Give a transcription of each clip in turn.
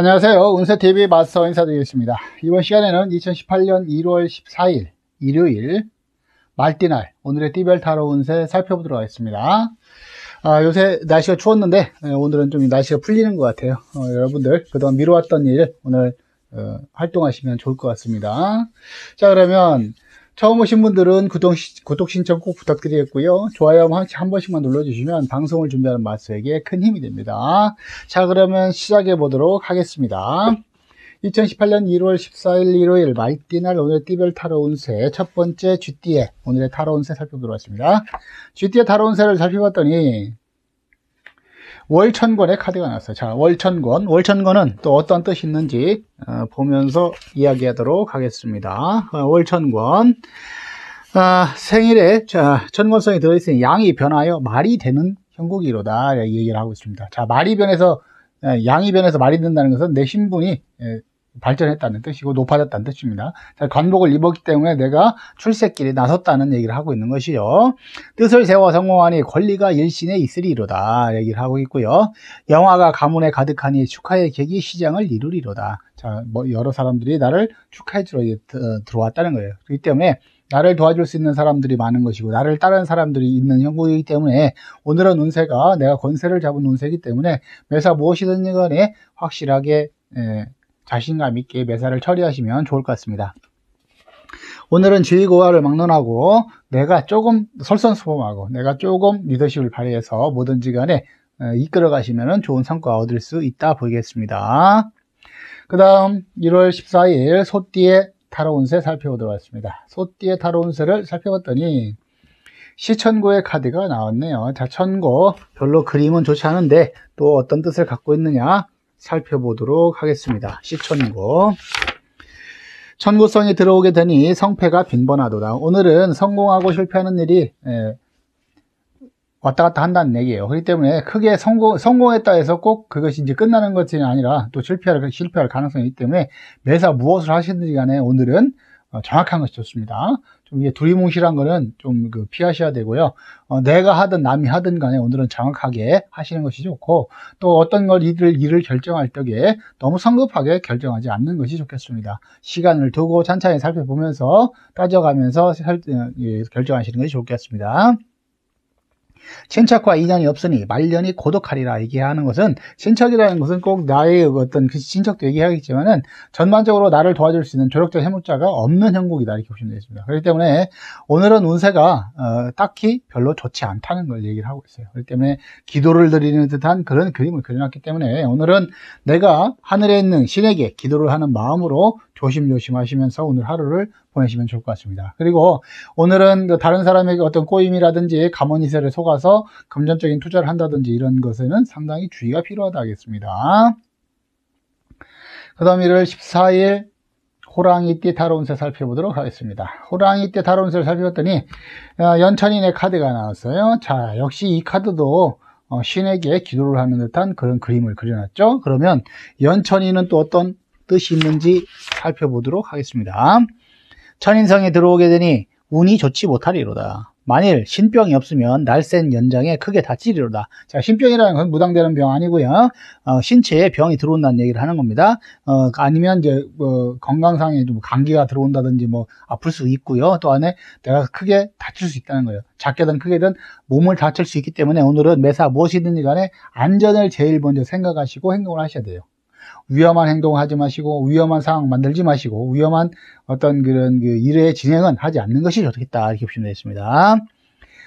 안녕하세요. 운세TV 마스터 인사드리겠습니다. 이번 시간에는 2018년 1월 14일 일요일 말띠날 오늘의 띠별 타로 운세 살펴보도록 하겠습니다. 아, 요새 날씨가 추웠는데 네, 오늘은 좀 날씨가 풀리는 것 같아요. 어, 여러분들 그동안 미뤄왔던 일 오늘 어, 활동하시면 좋을 것 같습니다. 자 그러면 처음 오신 분들은 구독, 구독 신청 꼭 부탁드리겠고요. 좋아요 한, 한 번씩만 눌러주시면 방송을 준비하는 마스에게 큰 힘이 됩니다. 자 그러면 시작해 보도록 하겠습니다. 2018년 1월 14일 일요일 말띠날 오늘 띠별 타로 운세 첫 번째 쥐띠에 오늘의 타로 운세 살펴보도록 하겠습니다. 쥐띠의 타로 운세를 살펴봤더니 월천권의 카드가 나왔어요. 자, 월천권. 월천권은 또 어떤 뜻이 있는지 어, 보면서 이야기하도록 하겠습니다. 어, 월천권. 아, 생일에 자, 천권성이 들어있으니 양이 변하여 말이 되는 형국이로다 얘기를 하고 있습니다. 자, 말이 변해서 양이 변해서 말이 된다는 것은 내 신분이 발전했다는 뜻이고 높아졌다는 뜻입니다. 관복을 입었기 때문에 내가 출세길에 나섰다는 얘기를 하고 있는 것이죠. 뜻을 세워 성공하니 권리가 일신에 있으리로다 얘기를 하고 있고요. 영화가 가문에 가득하니 축하의 객이 시장을 이루리로다. 자, 뭐 여러 사람들이 나를 축하해 주러 들어왔다는 거예요. 그렇기 때문에 나를 도와줄 수 있는 사람들이 많은 것이고 나를 따르는 사람들이 있는 형국이기 때문에 오늘은 운세가 내가 권세를 잡은 운세이기 때문에 매사 무엇이든지 간에 확실하게 자신감 있게 매사를 처리하시면 좋을 것 같습니다. 오늘은 지휘고하를 막론하고 내가 조금 솔선수범하고 내가 조금 리더십을 발휘해서 뭐든지 간에 어, 이끌어 가시면 좋은 성과 얻을 수 있다 보이겠습니다. 그 다음 1월 14일 소띠의 타로운세 살펴보도록 하겠습니다. 소띠의 타로운세를 살펴봤더니 시천고의 카드가 나왔네요. 자, 천고 별로 그림은 좋지 않은데 또 어떤 뜻을 갖고 있느냐 살펴보도록 하겠습니다. 시천고. 천고성이 들어오게 되니 성패가 빈번하도다. 오늘은 성공하고 실패하는 일이 예, 왔다 갔다 한다는 얘기예요. 그렇기 때문에 크게 성공, 성공했다 해서 꼭 그것이 이제 끝나는 것이 아니라 또 실패할, 실패할 가능성이 있기 때문에 매사 무엇을 하시든지 간에 오늘은 어, 정확한 것이 좋습니다. 좀 이게 두리뭉실한 거는 좀 그 피하셔야 되고요. 어, 내가 하든 남이 하든 간에 오늘은 정확하게 하시는 것이 좋고 또 어떤 걸 일을, 일을 결정할 때에 너무 성급하게 결정하지 않는 것이 좋겠습니다. 시간을 두고 찬찬히 살펴보면서 따져가면서 살, 어, 예, 결정하시는 것이 좋겠습니다. 친척과 인연이 없으니 말년이 고독하리라 얘기하는 것은 친척이라는 것은 꼭 나의 어떤 그 친척도 얘기하겠지만은 전반적으로 나를 도와줄 수 있는 조력적 해묵자가 없는 형국이다 이렇게 보시면 되겠습니다. 그렇기 때문에 오늘은 운세가 어, 딱히 별로 좋지 않다는 걸 얘기를 하고 있어요. 그렇기 때문에 기도를 드리는 듯한 그런 그림을 그려놨기 때문에 오늘은 내가 하늘에 있는 신에게 기도를 하는 마음으로 조심조심 하시면서 오늘 하루를 보내시면 좋을 것 같습니다. 그리고 오늘은 그 다른 사람에게 어떤 꼬임이라든지 가머니세를 속아서 금전적인 투자를 한다든지 이런 것에는 상당히 주의가 필요하다 하겠습니다. 그 다음 1월 14일 호랑이띠 다로운세 살펴보도록 하겠습니다. 호랑이띠 다로운세를 살펴봤더니 어, 연천인의 카드가 나왔어요. 자, 역시 이 카드도 어, 신에게 기도를 하는 듯한 그런 그림을 그려놨죠. 그러면 연천인은 또 어떤 뜻이 있는지 살펴보도록 하겠습니다. 천인성에 들어오게 되니 운이 좋지 못하리로다. 만일 신병이 없으면 날쌘 연장에 크게 다치리로다. 자, 신병이라는 건 무당되는 병 아니고요. 어, 신체에 병이 들어온다는 얘기를 하는 겁니다. 어, 아니면 이제 어, 건강상에 좀 감기가 들어온다든지 뭐 아플 수 있고요. 또 안에 내가 크게 다칠 수 있다는 거예요. 작게든 크게든 몸을 다칠 수 있기 때문에 오늘은 매사 무엇이든지 간에 안전을 제일 먼저 생각하시고 행동을 하셔야 돼요. 위험한 행동을 하지 마시고 위험한 상황 만들지 마시고 위험한 어떤 그런 그 일의 진행은 하지 않는 것이 좋겠다 이렇게 보시면 되겠습니다.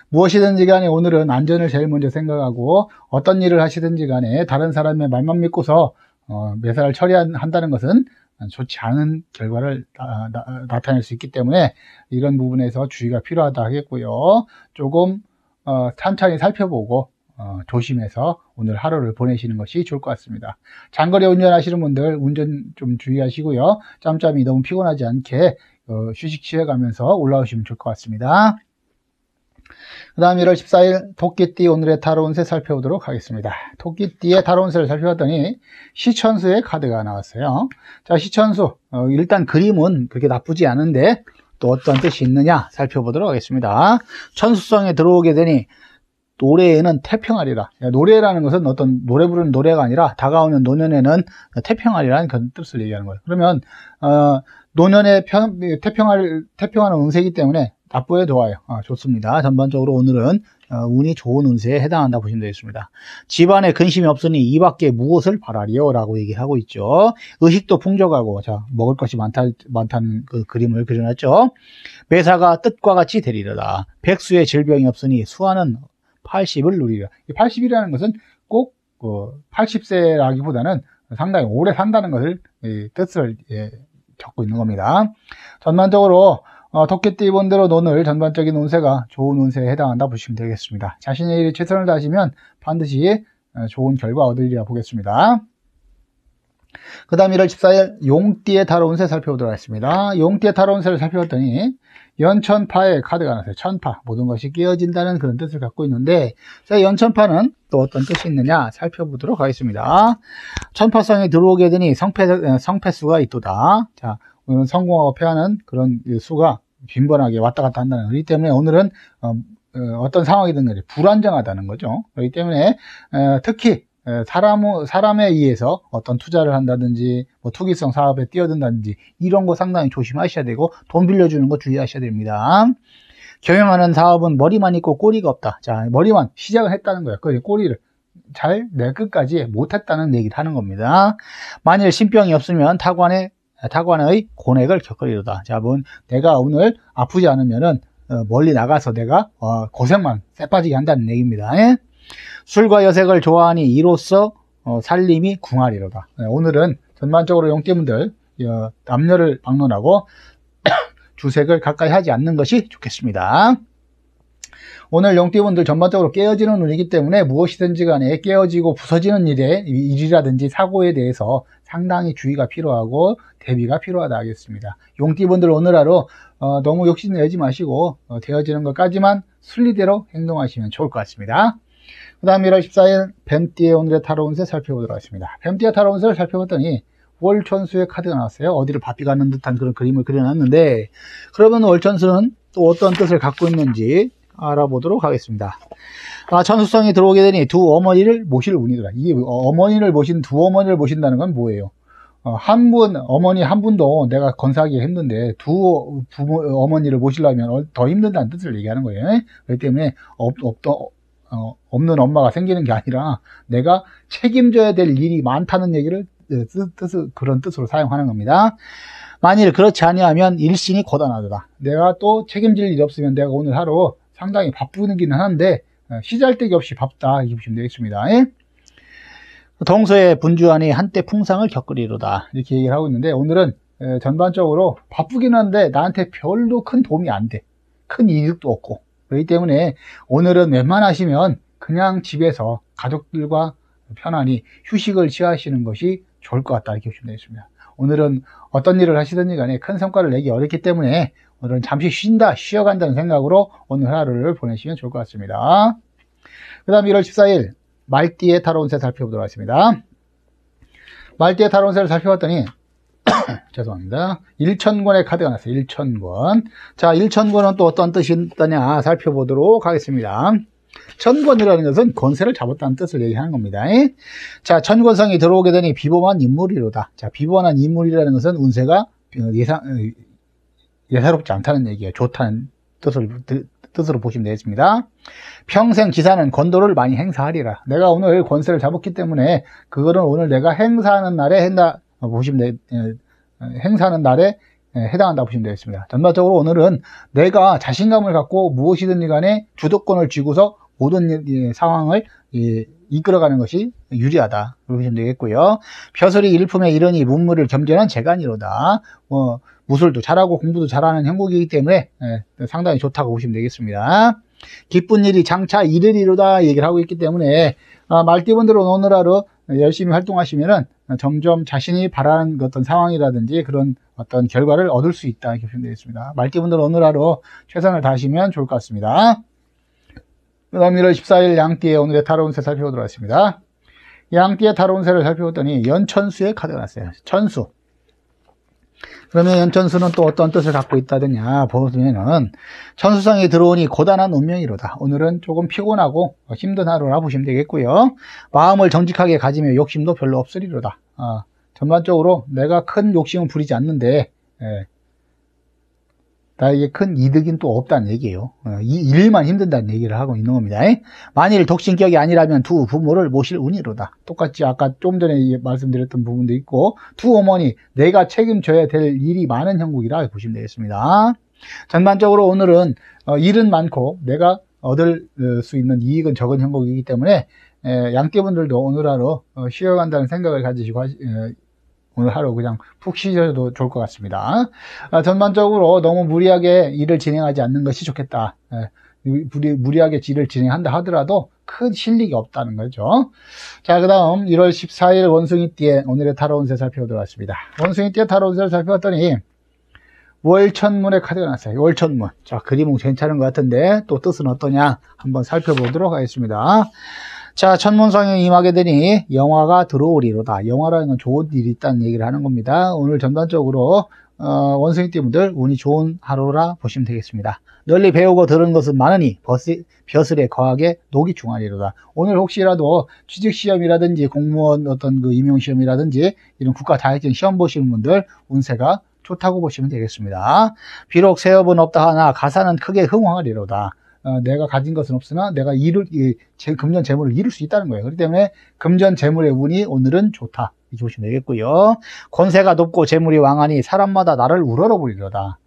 무엇이든지 간에 오늘은 안전을 제일 먼저 생각하고 어떤 일을 하시든지 간에 다른 사람의 말만 믿고서 어, 매사를 처리한다는 것은 좋지 않은 결과를 나, 타낼수 있기 때문에 이런 부분에서 주의가 필요하다 하겠고요. 조금 어, 천천히 살펴보고 어, 조심해서 오늘 하루를 보내시는 것이 좋을 것 같습니다. 장거리 운전하시는 분들 운전 좀 주의하시고요. 짬짬이 너무 피곤하지 않게 어, 휴식 취해가면서 올라오시면 좋을 것 같습니다. 그 다음 1월 14일 토끼띠 오늘의 타로 운세 살펴보도록 하겠습니다. 토끼띠의 타로 운세를 살펴봤더니 시천수의 카드가 나왔어요. 자 시천수 어, 일단 그림은 그렇게 나쁘지 않은데 또 어떤 뜻이 있느냐 살펴보도록 하겠습니다. 천수성에 들어오게 되니 노래에는 태평하리라. 노래라는 것은 어떤 노래 부르는 노래가 아니라 다가오는 노년에는 태평하리라는 그런 뜻을 얘기하는 거예요. 그러면 어, 노년의 편, 태평할 태평하는 운세이기 때문에 나쁘에 좋아요. 아, 좋습니다. 전반적으로 오늘은 어, 운이 좋은 운세에 해당한다 보시면 되겠습니다. 집안에 근심이 없으니 이 밖에 무엇을 바라리요? 라고 얘기하고 있죠. 의식도 풍족하고, 자, 먹을 것이 많다, 많다는 그 그림을 그려놨죠. 매사가 뜻과 같이 되리려다. 백수의 질병이 없으니 수화는 80을 누리라. 80이라는 것은 꼭, 그 80세라기보다는 상당히 오래 산다는 것을, 뜻을, 예, 겪고 있는 겁니다. 전반적으로 어, 토끼띠 본대로 오늘 전반적인 운세가 좋은 운세에 해당한다 보시면 되겠습니다. 자신의 일에 최선을 다하시면 반드시 어, 좋은 결과 얻으리라 보겠습니다. 그 다음 1월 14일 용띠의 타로 운세 살펴보도록 하겠습니다. 용띠의 타로 운세를 살펴봤더니 연천파의 카드가 나왔어요. 천파, 모든 것이 깨어진다는 그런 뜻을 갖고 있는데 자, 연천파는 또 어떤 뜻이 있느냐 살펴보도록 하겠습니다. 천파성이 들어오게 되니 성패, 성패수가 있도다. 자, 오늘은 성공하고 패하는 그런 수가 빈번하게 왔다 갔다 한다는 거기 때문에 오늘은 어, 어떤 상황이든 간에 불안정하다는 거죠. 그렇기 때문에 어, 특히 사람, 사람에 의해서 어떤 투자를 한다든지, 뭐 투기성 사업에 뛰어든다든지, 이런 거 상당히 조심하셔야 되고, 돈 빌려주는 거 주의하셔야 됩니다. 경영하는 사업은 머리만 있고 꼬리가 없다. 자, 머리만 시작을 했다는 거예요. 그 꼬리를 잘 내 끝까지 못했다는 얘기를 하는 겁니다. 만일 신병이 없으면 타관에 타관의 고뇌를 겪으리로다. 자, 뭐 내가 오늘 아프지 않으면은 어, 멀리 나가서 내가 어, 고생만 쎄빠지게 한다는 얘기입니다. 예? 술과 여색을 좋아하니 이로써 어, 살림이 궁하리로다. 네, 오늘은 전반적으로 용띠분들 남녀를 방문하고 주색을 가까이 하지 않는 것이 좋겠습니다. 오늘 용띠분들 전반적으로 깨어지는 운이기 때문에 무엇이든지 간에 깨어지고 부서지는 일에, 일이라든지 사고에 대해서 상당히 주의가 필요하고 대비가 필요하다 하겠습니다. 용띠분들 오늘 하루 어, 너무 욕심 내지 마시고 어, 되어지는 것까지만 순리대로 행동하시면 좋을 것 같습니다. 그 다음 1월 14일 뱀띠의 오늘의 타로 운세 살펴보도록 하겠습니다. 뱀띠의 타로 운세를 살펴봤더니 월천수의 카드가 나왔어요. 어디를 바삐 가는 듯한 그런 그림을 그려놨는데 그러면 월천수는 또 어떤 뜻을 갖고 있는지 알아보도록 하겠습니다. 아, 천수성이 들어오게 되니 두 어머니를 모실 운이더라. 이 어머니를 모신 두 어머니를 모신다는 건 뭐예요? 어, 한 분, 어머니 한 분도 내가 건사하기 힘든데 두 부모, 어머니를 모시려면 더 힘든다는 뜻을 얘기하는 거예요. 그렇기 때문에 없, 없, 어, 없는 엄마가 생기는 게 아니라 내가 책임져야 될 일이 많다는 얘기를 어, 뜻, 뜻, 그런 뜻으로 사용하는 겁니다. 만일 그렇지 아니하면 일신이 고단하다. 내가 또 책임질 일이 없으면 내가 오늘 하루 상당히 바쁘기는 하는데 어, 시잘데기 없이 바쁘다 이렇게 보시면 되겠습니다. 동서의 분주하니 한때 풍상을 겪으리로다 이렇게 얘기를 하고 있는데 오늘은 전반적으로 바쁘긴 한데 나한테 별로 큰 도움이 안 돼. 큰 이득도 없고 그렇기 때문에 오늘은 웬만하시면 그냥 집에서 가족들과 편안히 휴식을 취하시는 것이 좋을 것 같다 이렇게 보시면 되겠습니다. 오늘은 어떤 일을 하시든지 간에 큰 성과를 내기 어렵기 때문에 오늘은 잠시 쉰다, 쉬어간다는 생각으로 오늘 하루를 보내시면 좋을 것 같습니다. 그 다음 1월 14일 말띠의 타로운세 살펴보도록 하겠습니다. 말띠의 타로운세를 살펴봤더니 죄송합니다. 1천권의 카드가 나왔어요. 1천권. 자, 1천권은 또 어떤 뜻이 있느냐 살펴보도록 하겠습니다. 천권이라는 것은 권세를 잡았다는 뜻을 얘기하는 겁니다. 자, 천권성이 들어오게 되니 비범한 인물이로다. 자, 비범한 인물이라는 것은 운세가 예상, 예사롭지 않다는 얘기예요. 좋다는 뜻을, 뜻으로 보시면 되겠습니다. 평생 지사는 권도를 많이 행사하리라. 내가 오늘 권세를 잡았기 때문에 그거는 오늘 내가 행사하는 날에 한다 보시면 되, 예, 행사하는 날에 예, 해당한다 보시면 되겠습니다. 전반적으로 오늘은 내가 자신감을 갖고 무엇이든 간에 주도권을 쥐고서 모든 예, 상황을 이끌어가는 것이 유리하다. 보시면 되겠고요. 벼슬이 일품에 이러니 문물을 겸전한 재간이로다. 뭐 무술도 잘하고 공부도 잘하는 형국이기 때문에 상당히 좋다고 보시면 되겠습니다. 기쁜 일이 장차 이르리로다 얘기를 하고 있기 때문에 아, 말띠분들은 오늘 하루 열심히 활동하시면은 점점 자신이 바라는 어떤 상황이라든지 그런 어떤 결과를 얻을 수 있다 이렇게 보시면 되겠습니다. 말띠분들은 오늘 하루 최선을 다하시면 좋을 것 같습니다. 그 다음 1월 14일 양띠의 오늘의 타로 운세 살펴보도록 하겠습니다. 양띠의 타로 운세를 살펴봤더니 연천수의 카드가 났어요. 천수. 그러면 연천수는 또 어떤 뜻을 갖고 있다느냐 보면은 천수성이 들어오니 고단한 운명이로다. 오늘은 조금 피곤하고 힘든 하루라 보시면 되겠고요. 마음을 정직하게 가지며 욕심도 별로 없으리로다. 어, 전반적으로 내가 큰 욕심은 부리지 않는데 예, 나에게 큰 이득은 또 없다는 얘기예요. 어, 이 일만 힘든다는 얘기를 하고 있는 겁니다. 만일 독신격이 아니라면 두 부모를 모실 운이로다. 똑같이 아까 좀 전에 말씀드렸던 부분도 있고 두 어머니 내가 책임져야 될 일이 많은 형국이라 보시면 되겠습니다. 전반적으로 오늘은 어, 일은 많고 내가 얻을 어, 수 있는 이익은 적은 형국이기 때문에 양떼분들도 오늘 하루 쉬어간다는 생각을 가지시고 오늘 하루 그냥 푹 쉬셔도 좋을 것 같습니다. 아, 전반적으로 너무 무리하게 일을 진행하지 않는 것이 좋겠다. 예, 무리, 무리하게 일을 진행한다 하더라도 큰 실력이 없다는 거죠. 자, 그 다음 1월 14일 원숭이띠에 오늘의 타로 운세 살펴보도록 하겠습니다. 원숭이띠의 타로 운세를 살펴봤더니 월천문의 카드가 났어요. 월천문. 자, 그림은 괜찮은 것 같은데 또 뜻은 어떠냐 한번 살펴보도록 하겠습니다. 자, 천문성에 임하게 되니 영화가 들어오리로다. 영화라는 건 좋은 일이 있다는 얘기를 하는 겁니다. 오늘 전반적으로 어, 원숭이 띠분들 운이 좋은 하루라 보시면 되겠습니다. 널리 배우고 들은 것은 많으니 버스, 벼슬에 거하게 녹이 중하리로다. 오늘 혹시라도 취직시험이라든지 공무원 어떤 그 임용시험이라든지 이런 국가 자격증 시험 보시는 분들 운세가 좋다고 보시면 되겠습니다. 비록 세업은 없다 하나 가사는 크게 흥황하리로다. 어, 내가 가진 것은 없으나 내가 이룰 이, 제, 금전 재물을 이룰 수 있다는 거예요. 그렇기 때문에 금전 재물의 운이 오늘은 좋다. 이렇게 보시면 되겠고요. 권세가 높고 재물이 왕하니 사람마다 나를 우러러보리로다.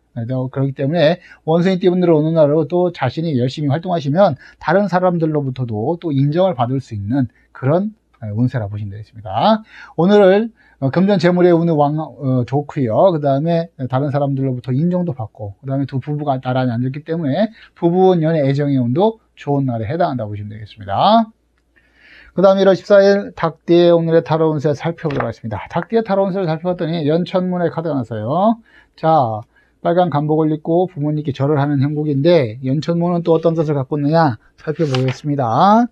그렇기 때문에 원숭이 띠분들 오는 날로 또 자신이 열심히 활동하시면 다른 사람들로부터도 또 인정을 받을 수 있는 그런 운세라 보시면 되겠습니다. 오늘을 어, 금전 재물의 운은 왕 어, 좋고요. 그 다음에 다른 사람들로부터 인정도 받고 그 다음에 두 부부가 나란히 앉았기 때문에 부부 연애 애정의 운도 좋은 날에 해당한다고 보시면 되겠습니다. 그 다음 1월 14일 닭띠의 오늘의 타로 운세 살펴보도록 하겠습니다. 닭띠의 타로 운세를 살펴봤더니 연천문의 카드가 나서요. 자, 빨간 간복을 입고 부모님께 절을 하는 형국인데 연천문은 또 어떤 뜻을 갖고 있느냐 살펴보겠습니다.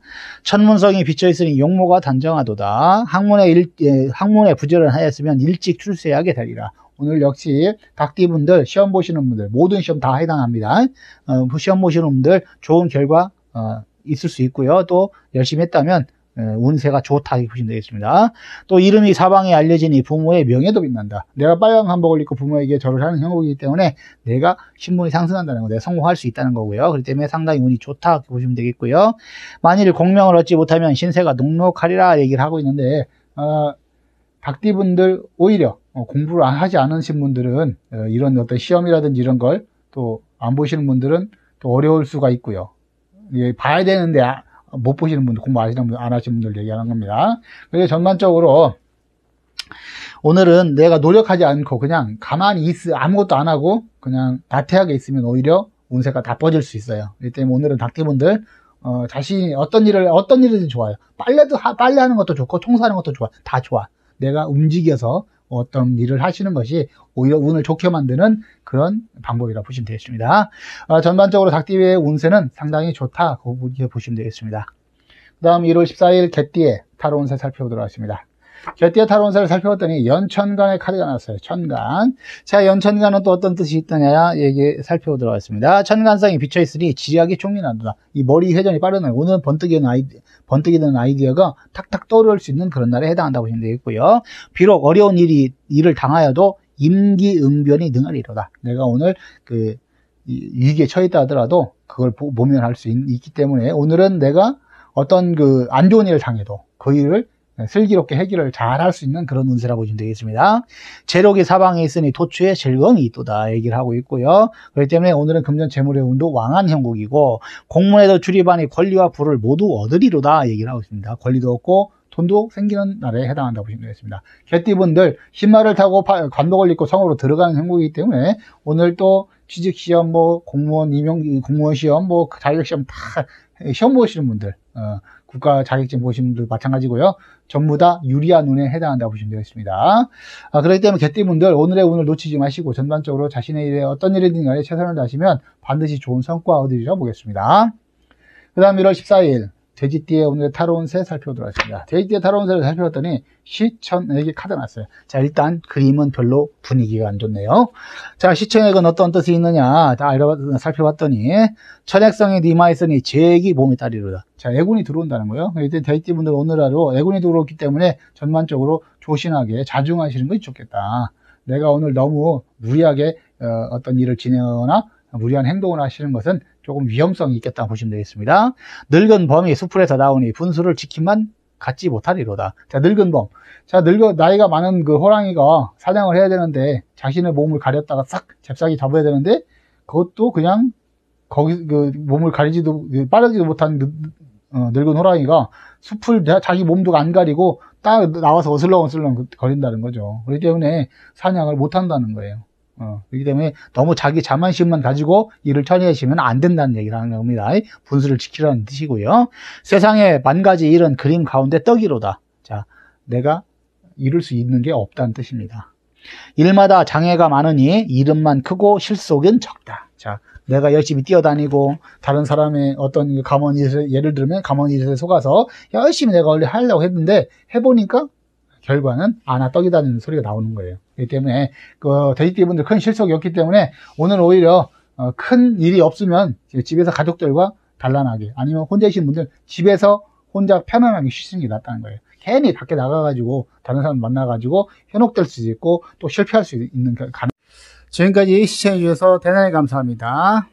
천문성이 비쳐있으니 용모가 단정하도다. 학문에, 일, 예, 학문에 부절을 하였으면 일찍 출세하게 되리라. 오늘 역시 닭띠분들 시험 보시는 분들 모든 시험 다 해당합니다. 어, 시험 보시는 분들 좋은 결과 어, 있을 수 있고요. 또 열심히 했다면 예, 운세가 좋다 이렇게 보시면 되겠습니다. 또 이름이 사방에 알려지니 부모의 명예도 빛난다. 내가 빨간 한복을 입고 부모에게 절을 하는 형국이기 때문에 내가 신분이 상승한다는 거, 내가 성공할 수 있다는 거고요. 그렇기 때문에 상당히 운이 좋다 이렇게 보시면 되겠고요. 만일 공명을 얻지 못하면 신세가 녹록하리라 얘기를 하고 있는데 어, 박디분들 오히려 어, 공부를 하지 않으신 분들은 어, 이런 어떤 시험이라든지 이런 걸 또 안 보시는 분들은 또 어려울 수가 있고요. 예, 봐야 되는데 아, 못 보시는 분들, 공부 아시는 분들, 안 하시는 분들 얘기하는 겁니다. 그래서 전반적으로 오늘은 내가 노력하지 않고 그냥 가만히 있, 아무것도 안 하고 그냥 나태하게 있으면 오히려 운세가 다 뻗을 수 있어요. 그렇기 때문에 오늘은 닭띠분들 어, 자신이 어떤 일을, 어떤 일이든 좋아요. 빨래도, 하, 빨래하는 것도 좋고, 청소하는 것도 좋아. 다 좋아. 내가 움직여서 어떤 일을 하시는 것이 오히려 운을 좋게 만드는 그런 방법이라 보시면 되겠습니다. 어, 전반적으로 닭띠의 운세는 상당히 좋다. 그렇게 보시면 되겠습니다. 그 다음 1월 14일 개띠의 타로 운세 살펴보도록 하겠습니다. 타로 운세를 살펴봤더니 연천간의 카드가 나왔어요. 천간. 자, 연천간은 또 어떤 뜻이 있더냐 얘기 살펴보도록 하겠습니다. 천간성이 비쳐 있으니 지략이 총민한다. 이 머리 회전이 빠르네요. 오늘 번뜩이 는 아이디, 번뜩이 는 아이디어가 탁탁 떠오를 수 있는 그런 날에 해당한다고 보시면 되겠고요. 비록 어려운 일이, 일을 당하여도 임기응변이 능하리로다. 내가 오늘 그 위기에 처했다 하더라도 그걸 모면할 수 있, 기 때문에 오늘은 내가 어떤 그 안 좋은 일을 당해도 그 일을 슬기롭게 해결을 잘 할 수 있는 그런 운세라고 보시면 되겠습니다. 제록이 사방에 있으니 토추의 즐거움이 있도다 얘기를 하고 있고요. 그렇기 때문에 오늘은 금전 재물의 운도 왕한 형국이고 공문에도 출입하니 권리와 부를 모두 얻으리로다 얘기를 하고 있습니다. 권리도 얻고 돈도 생기는 날에 해당한다고 보시면 되겠습니다. 개띠분들 신발을 타고 관복을 입고 성으로 들어가는 형국이기 때문에 오늘 또 취직시험, 뭐 공무원 임용 공무원 시험, 뭐 자격시험 다 시험 보시는 분들 어, 국가 자격증 보시는 분들 마찬가지고요. 전부 다 유리한 운에 해당한다고 보시면 되겠습니다. 아, 그렇기 때문에 개띠분들 오늘의 운을 놓치지 마시고 전반적으로 자신의 일에 어떤 일이든 간에 최선을 다하시면 반드시 좋은 성과 얻으리라 보겠습니다. 그 다음 1월 14일 돼지띠에 오늘 타로운 새 살펴보도록 하겠습니다. 돼지띠에 타로운 새를 살펴봤더니 시천에게 카드 났어요. 자, 일단 그림은 별로 분위기가 안 좋네요. 자, 시천액은 어떤 뜻이 있느냐? 다 살펴봤더니 천액성이 니마 있으니 제기 몸에 따리로다. 자, 애군이 들어온다는 거예요. 이제 돼지띠 분들 오늘 하루 애군이 들어오기 때문에 전반적으로 조신하게 자중하시는 것이 좋겠다. 내가 오늘 너무 무리하게 어, 떤 일을 진행하거나 무리한 행동을 하시는 것은 조금 위험성이 있겠다 보시면 되겠습니다. 늙은 범이 수풀에서 나오니 분수를 지킴만 갖지 못하리로다. 자, 늙은 범. 자, 늙어, 나이가 많은 그 호랑이가 사냥을 해야 되는데, 자신의 몸을 가렸다가 싹 잽싸게 잡아야 되는데, 그것도 그냥, 거기, 그, 몸을 가리지도, 그 빠르지도 못한 늙, 어, 늙은 호랑이가 숲을 자기 몸도 안 가리고 딱 나와서 어슬렁어슬렁 거린다는 거죠. 그렇기 때문에 사냥을 못 한다는 거예요. 어, 그렇기 때문에 너무 자기 자만심만 가지고 일을 처리하시면 안 된다는 얘기를 하는 겁니다. 분수를 지키라는 뜻이고요. 세상에 만 가지 일은 그림 가운데 떡이로다. 자, 내가 이룰 수 있는 게 없다는 뜻입니다. 일마다 장애가 많으니 이름만 크고 실속은 적다. 자, 내가 열심히 뛰어다니고 다른 사람의 어떤 가만히 예를 들면 가만히 속아서 열심히 내가 원래 하려고 했는데 해보니까 결과는 아나 떡이다는 소리가 나오는 거예요. 그렇기 때문에 그 돼지띠분들 큰 실속이 없기 때문에 오늘 오히려 어, 큰 일이 없으면 집에서 가족들과 단란하게 아니면 혼자 계신 분들 집에서 혼자 편안하게 쉬시는 게 낫다는 거예요. 괜히 밖에 나가가지고 다른 사람 만나가지고 현혹될 수도 있고 또 실패할 수 있는 가능. 지금까지 시청해 주셔서 대단히 감사합니다.